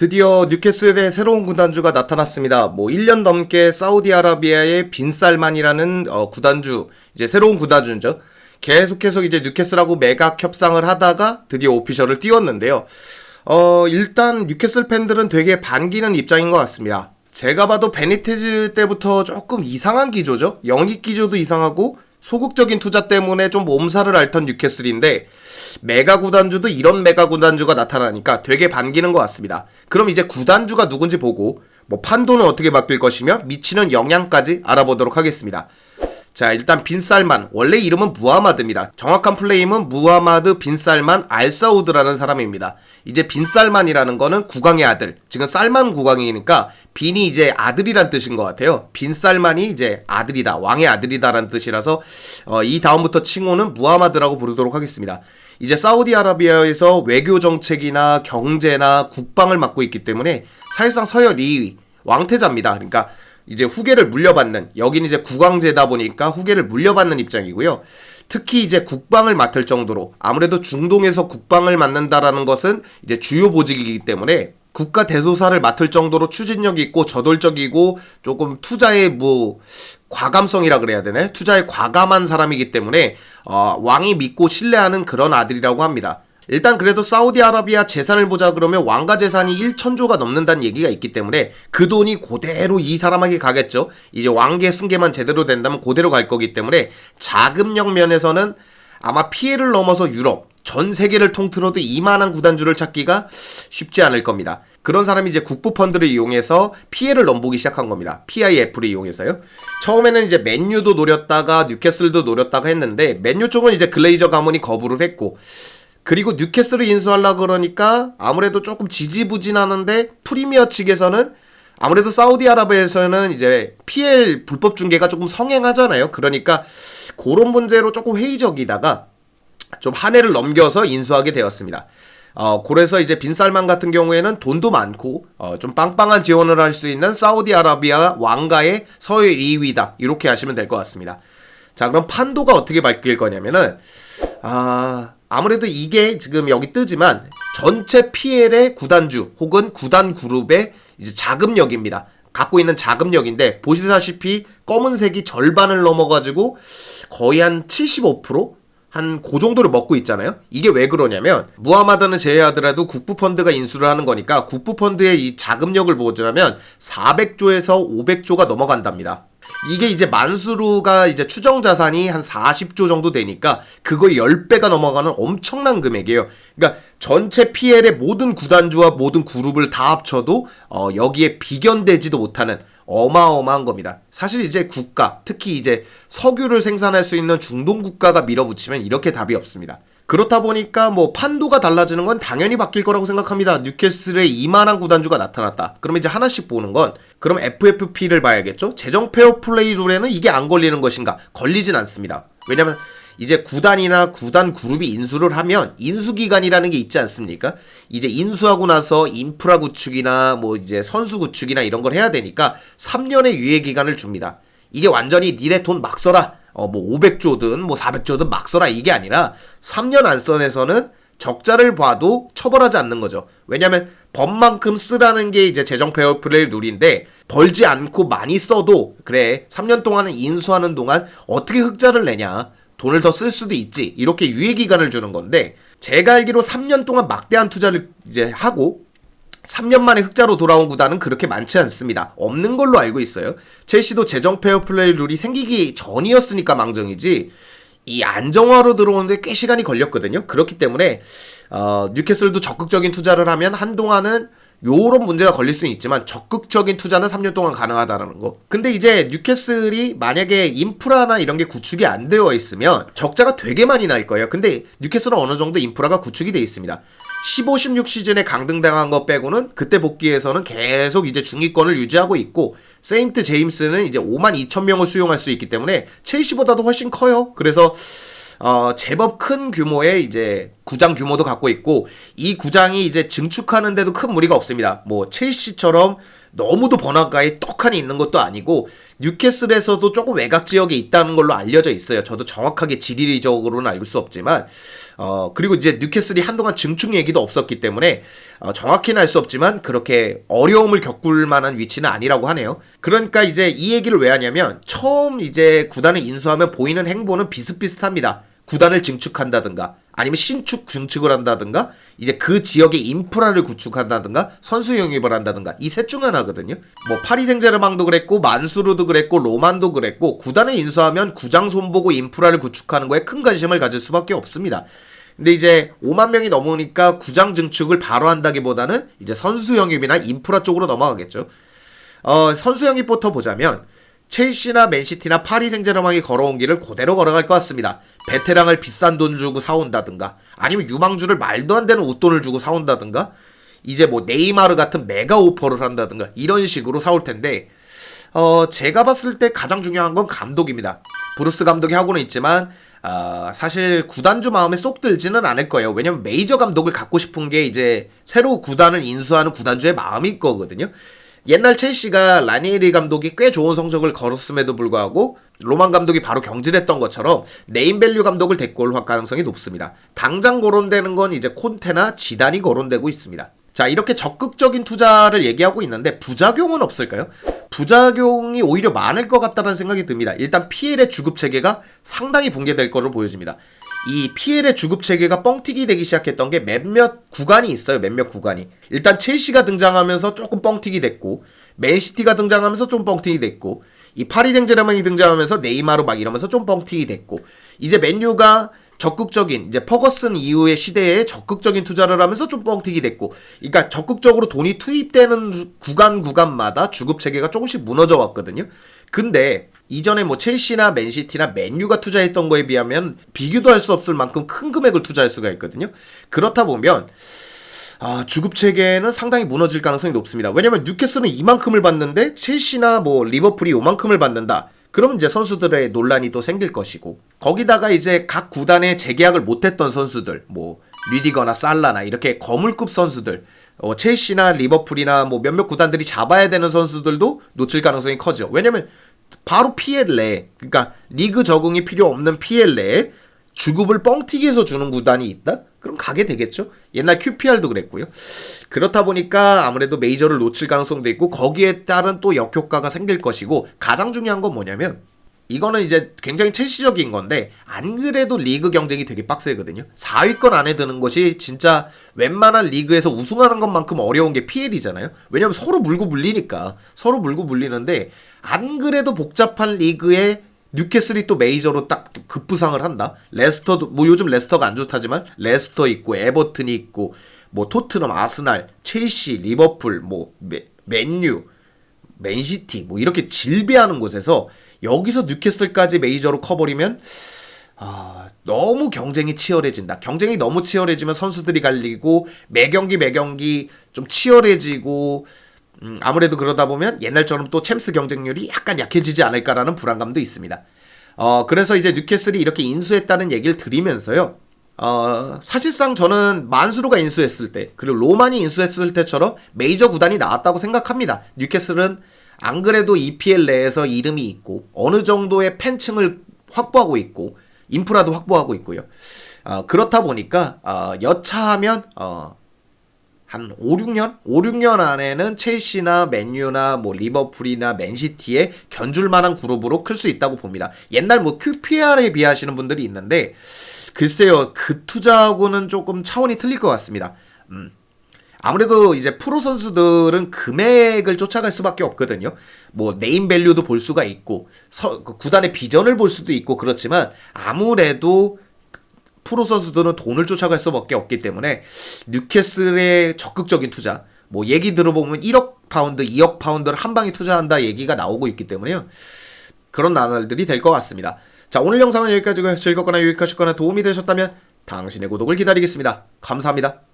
드디어 뉴캐슬의 새로운 구단주가 나타났습니다. 뭐 1년 넘게 사우디아라비아의 빈살만이라는 어, 구단주 이제 새로운 구단주죠. 계속해서 이제 뉴캐슬하고 매각 협상을 하다가 드디어 오피셜을 띄웠는데요. 어 일단 뉴캐슬 팬들은 되게 반기는 입장인 것 같습니다. 제가 봐도 베니테즈 때부터 조금 이상한 기조죠. 영입 기조도 이상하고 소극적인 투자 때문에 좀 몸살을 앓던 뉴캐슬인데 메가 구단주도 이런 메가 구단주가 나타나니까 되게 반기는 것 같습니다. 그럼 이제 구단주가 누군지 보고 뭐 판도는 어떻게 바뀔 것이며 미치는 영향까지 알아보도록 하겠습니다. 자 일단 빈살만 원래 이름은 무하마드입니다. 정확한 플레임은 무하마드 빈살만 알사우드라는 사람입니다. 이제 빈살만이라는 거는 국왕의 아들 지금 쌀만 국왕이니까 빈이 이제 아들이란 뜻인 것 같아요. 빈살만이 이제 아들이다 왕의 아들이다라는 뜻이라서 어, 이 다음부터 칭호는 무하마드라고 부르도록 하겠습니다. 이제 사우디아라비아에서 외교 정책이나 경제나 국방을 맡고 있기 때문에 사실상 서열 2위 왕태자입니다. 그러니까 이제 후계를 물려받는 여기는 이제 국왕제다 보니까 후계를 물려받는 입장이고요. 특히 이제 국방을 맡을 정도로 아무래도 중동에서 국방을 맡는다라는 것은 이제 주요 보직이기 때문에 국가 대소사를 맡을 정도로 추진력이 있고 저돌적이고 조금 투자에 뭐 과감성이라 그래야 되나 투자에 과감한 사람이기 때문에 어, 왕이 믿고 신뢰하는 그런 아들이라고 합니다. 일단 그래도 사우디아라비아 재산을 보자 그러면 왕가 재산이 1천조가 넘는다는 얘기가 있기 때문에 그 돈이 그대로 이 사람에게 가겠죠. 이제 왕계 승계만 제대로 된다면 그대로 갈 거기 때문에 자금력 면에서는 아마 피해를 넘어서 유럽 전 세계를 통틀어도 이만한 구단주를 찾기가 쉽지 않을 겁니다. 그런 사람이 이제 국부 펀드를 이용해서 피해를 넘보기 시작한 겁니다. PIF를 이용해서요. 처음에는 이제 맨유도 노렸다가 뉴캐슬도 노렸다가 했는데 맨유 쪽은 이제 글레이저 가문이 거부를 했고 그리고 뉴캐슬을 인수하려 그러니까 아무래도 조금 지지부진하는데 프리미어 측에서는 아무래도 사우디아라비아에서는 이제 PL 불법 중개가 조금 성행하잖아요. 그러니까 그런 문제로 조금 회의적이다가 좀 한 해를 넘겨서 인수하게 되었습니다. 어, 그래서 이제 빈살만 같은 경우에는 돈도 많고 어, 좀 빵빵한 지원을 할 수 있는 사우디아라비아 왕가의 서열 2위다 이렇게 하시면 될 것 같습니다. 자 그럼 판도가 어떻게 바뀔 거냐면은 아 아무래도 이게 지금 여기 뜨지만 전체 PL의 구단주 혹은 구단 그룹의 이제 자금력입니다. 갖고 있는 자금력인데 보시다시피 검은색이 절반을 넘어가지고 거의 한 75%? 한그 정도를 먹고 있잖아요. 이게 왜 그러냐면 무하마드는 제외하더라도 국부 펀드가 인수를 하는 거니까 국부 펀드의 이 자금력을 보자면 400조에서 500조가 넘어간답니다. 이게 이제 만수르가 이제 추정 자산이 한 40조 정도 되니까 그거 10배가 넘어가는 엄청난 금액이에요. 그러니까 전체 PL의 모든 구단주와 모든 그룹을 다 합쳐도 어 여기에 비견되지도 못하는 어마어마한 겁니다. 사실 이제 국가, 특히 이제 석유를 생산할 수 있는 중동 국가가 밀어붙이면 이렇게 답이 없습니다. 그렇다 보니까 뭐 판도가 달라지는 건 당연히 바뀔 거라고 생각합니다. 뉴캐슬의 이만한 구단주가 나타났다. 그러면 이제 하나씩 보는 건 그럼 FFP를 봐야겠죠? 재정 페어 플레이 룰에는 이게 안 걸리는 것인가? 걸리진 않습니다. 왜냐면 이제 구단이나 구단 그룹이 인수를 하면 인수 기간이라는 게 있지 않습니까? 이제 인수하고 나서 인프라 구축이나 뭐 이제 선수 구축이나 이런 걸 해야 되니까 3년의 유예 기간을 줍니다. 이게 완전히 니네 돈 막 써라. 어 뭐 500조든 뭐 400조든 막 써라. 이게 아니라 3년 안선에서는 적자를 봐도 처벌하지 않는 거죠. 왜냐면 법만큼 쓰라는 게 이제 재정 페어플레이 룰인데 벌지 않고 많이 써도 그래 3년 동안은 인수하는 동안 어떻게 흑자를 내냐? 돈을 더 쓸 수도 있지. 이렇게 유예 기간을 주는 건데 제가 알기로 3년 동안 막대한 투자를 이제 하고 3년 만에 흑자로 돌아온 구단은 그렇게 많지 않습니다. 없는 걸로 알고 있어요. 첼시도 재정 페어플레이 룰이 생기기 전이었으니까 망정이지 이 안정화로 들어오는데 꽤 시간이 걸렸거든요. 그렇기 때문에 어, 뉴캐슬도 적극적인 투자를 하면 한동안은 요런 문제가 걸릴 수는 있지만 적극적인 투자는 3년 동안 가능하다라는 거. 근데 이제 뉴캐슬이 만약에 인프라나 이런 게 구축이 안 되어 있으면 적자가 되게 많이 날 거예요. 근데 뉴캐슬은 어느 정도 인프라가 구축이 돼 있습니다. 15, 16 시즌에 강등당한 거 빼고는 그때 복귀해서는 계속 이제 중위권을 유지하고 있고 세인트 제임스는 이제 5만 2천 명을 수용할 수 있기 때문에 첼시보다도 훨씬 커요. 그래서 어, 제법 큰 규모의 이제 구장 규모도 갖고 있고 이 구장이 이제 증축하는데도 큰 무리가 없습니다. 뭐 첼시처럼 너무도 번화가에 떡하니 있는 것도 아니고 뉴캐슬에서도 조금 외곽 지역에 있다는 걸로 알려져 있어요. 저도 정확하게 지리적으로는 알수 없지만 어 그리고 이제 뉴캐슬이 한동안 증축 얘기도 없었기 때문에 어, 정확히는 알 수 없지만 그렇게 어려움을 겪을 만한 위치는 아니라고 하네요. 그러니까 이제 이 얘기를 왜 하냐면 처음 이제 구단을 인수하면 보이는 행보는 비슷비슷합니다. 구단을 증축한다든가 아니면 신축 증축을 한다든가 이제 그 지역의 인프라를 구축한다든가 선수 영입을 한다든가 이 셋 중 하나거든요. 뭐 파리 생제르맹도 그랬고 만수르도 그랬고 로만도 그랬고 구단을 인수하면 구장 손보고 인프라를 구축하는 거에 큰 관심을 가질 수밖에 없습니다. 근데 이제 5만 명이 넘으니까 구장 증축을 바로 한다기보다는 이제 선수 영입이나 인프라 쪽으로 넘어가겠죠. 어, 선수 영입부터 보자면 첼시나 맨시티나 파리 생제르맹이 걸어온 길을 그대로 걸어갈 것 같습니다. 베테랑을 비싼 돈 주고 사온다든가 아니면 유망주를 말도 안 되는 웃돈을 주고 사온다든가 이제 뭐 네이마르 같은 메가 오퍼를 한다든가 이런 식으로 사올 텐데 어 제가 봤을 때 가장 중요한 건 감독입니다. 브루스 감독이 하고는 있지만 아, 사실 구단주 마음에 쏙 들지는 않을 거예요. 왜냐면 메이저 감독을 갖고 싶은 게 이제 새로 구단을 인수하는 구단주의 마음일 거거든요. 옛날 첼시가 라니에리 감독이 꽤 좋은 성적을 걸었음에도 불구하고 로만 감독이 바로 경질했던 것처럼 네임밸류 감독을 데리고 올 가능성이 높습니다. 당장 거론되는 건 이제 콘테나 지단이 거론되고 있습니다. 자, 이렇게 적극적인 투자를 얘기하고 있는데 부작용은 없을까요? 부작용이 오히려 많을 것 같다는 생각이 듭니다. 일단 PL의 주급 체계가 상당히 붕괴될 거로 보여집니다. 이 PL의 주급 체계가 뻥튀기 되기 시작했던 게 몇몇 구간이 있어요. 몇몇 구간이. 일단 첼시가 등장하면서 조금 뻥튀기 됐고 맨시티가 등장하면서 좀 뻥튀기 됐고 이 파리 생제르맹이 등장하면서 네이마르 막 이러면서 좀 뻥튀기 됐고 이제 맨유가 적극적인 이제 퍼거슨 이후의 시대에 적극적인 투자를 하면서 좀 뻥튀기 됐고 그러니까 적극적으로 돈이 투입되는 구간 구간마다 주급 체계가 조금씩 무너져 왔거든요. 근데 이전에 뭐 첼시나 맨시티나 맨유가 투자했던 거에 비하면 비교도 할 수 없을 만큼 큰 금액을 투자할 수가 있거든요. 그렇다 보면 아, 주급 체계는 상당히 무너질 가능성이 높습니다. 왜냐면 뉴캐슬은 이만큼을 받는데 첼시나 뭐 리버풀이 요만큼을 받는다. 그럼 이제 선수들의 논란이 또 생길 것이고 거기다가 이제 각 구단에 재계약을 못했던 선수들 뭐 리디거나 살라나 이렇게 거물급 선수들 어, 첼시나 리버풀이나 뭐 몇몇 구단들이 잡아야 되는 선수들도 놓칠 가능성이 커져. 왜냐면 바로 PL 내 그러니까 리그 적응이 필요 없는 PL 내에 주급을 뻥튀기해서 주는 구단이 있다? 그럼 가게 되겠죠. 옛날 QPR도 그랬고요. 그렇다 보니까 아무래도 메이저를 놓칠 가능성도 있고 거기에 따른 또 역효과가 생길 것이고 가장 중요한 건 뭐냐면 이거는 이제 굉장히 체시적인 건데 안 그래도 리그 경쟁이 되게 빡세거든요. 4위권 안에 드는 것이 진짜 웬만한 리그에서 우승하는 것만큼 어려운 게 PL이잖아요. 왜냐면 서로 물고 물리니까 서로 물고 물리는데 안 그래도 복잡한 리그에 뉴캐슬이 또 메이저로 딱 급부상을 한다. 레스터도 뭐 요즘 레스터가 안 좋다지만 레스터 있고 에버튼이 있고 뭐 토트넘, 아스날, 첼시, 리버풀, 뭐 메, 맨유, 맨시티 뭐 이렇게 질비하는 곳에서 여기서 뉴캐슬까지 메이저로 커버리면 아, 너무 경쟁이 치열해진다. 경쟁이 너무 치열해지면 선수들이 갈리고 매 경기 매 경기 좀 치열해지고 음, 아무래도 그러다 보면 옛날처럼 또 챔스 경쟁률이 약간 약해지지 않을까라는 불안감도 있습니다. 어, 그래서 이제 뉴캐슬이 이렇게 인수했다는 얘기를 드리면서요. 어, 사실상 저는 만수르가 인수했을 때, 그리고 로만이 인수했을 때처럼 메이저 구단이 나왔다고 생각합니다. 뉴캐슬은 안 그래도 EPL 내에서 이름이 있고, 어느 정도의 팬층을 확보하고 있고, 인프라도 확보하고 있고요. 어, 그렇다 보니까, 어, 여차하면, 어, 한 5, 6년? 5, 6년 안에는 첼시나 맨유나 뭐 리버풀이나 맨시티에 견줄 만한 그룹으로 클 수 있다고 봅니다. 옛날 뭐 QPR에 비하시는 분들이 있는데 글쎄요. 그 투자하고는 조금 차원이 틀릴 것 같습니다. 음. 아무래도 이제 프로 선수들은 금액을 쫓아갈 수밖에 없거든요. 뭐 네임 밸류도 볼 수가 있고 서, 그 구단의 비전을 볼 수도 있고 그렇지만 아무래도 프로 선수들은 돈을 쫓아갈 수밖에 없기 때문에 뉴캐슬의 적극적인 투자 뭐 얘기 들어보면 1억 파운드, 2억 파운드를 한 방에 투자한다 얘기가 나오고 있기 때문에요. 그런 나날들이 될 것 같습니다. 자 오늘 영상은 여기까지고요. 즐겁거나 유익하셨거나 도움이 되셨다면 당신의 구독을 기다리겠습니다. 감사합니다.